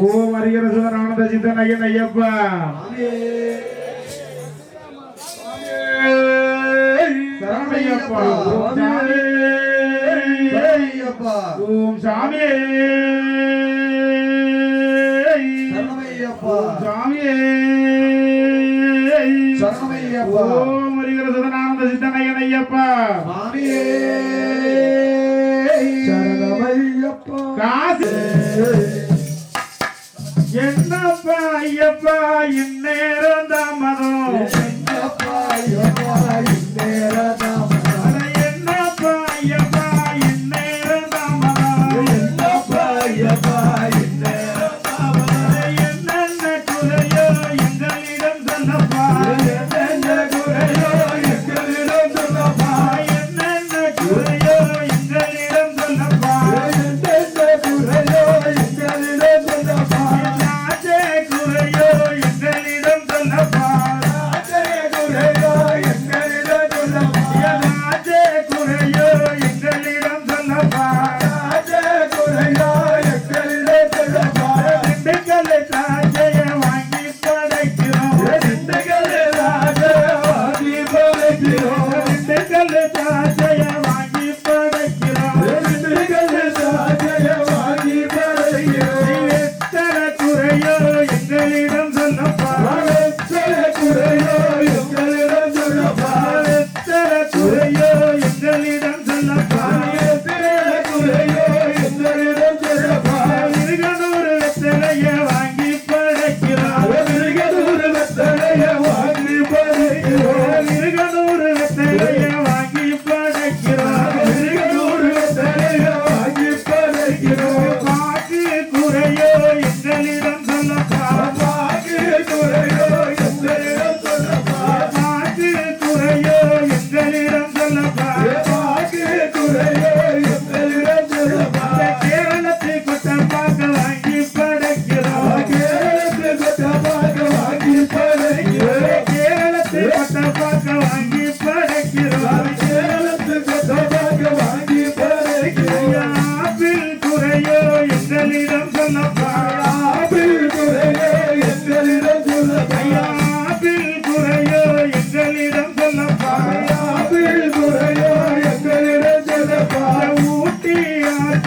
ஓம் அரியர சுதனானந்த சித்தன் ஐயன் ஐயப்பா. சரணையப்பா ஓம் சாமி. ஓம் சாமி. ஓம் அரியர சுதனானந்த சித்தன் ஐயன் ஐயப்பா. காசு. என்னப்பா ஐயப்பா இந்நேரம் தாமதம் என்னப்பா Ayyappa?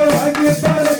I get better.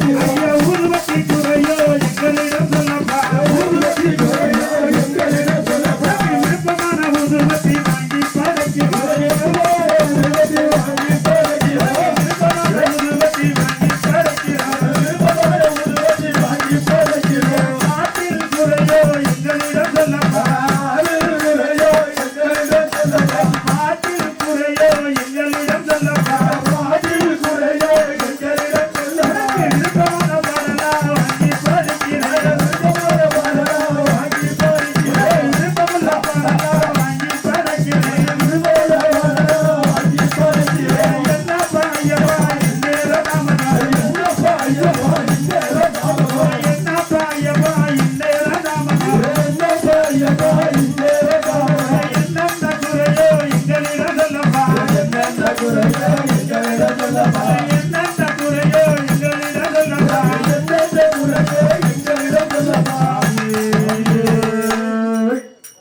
Bye.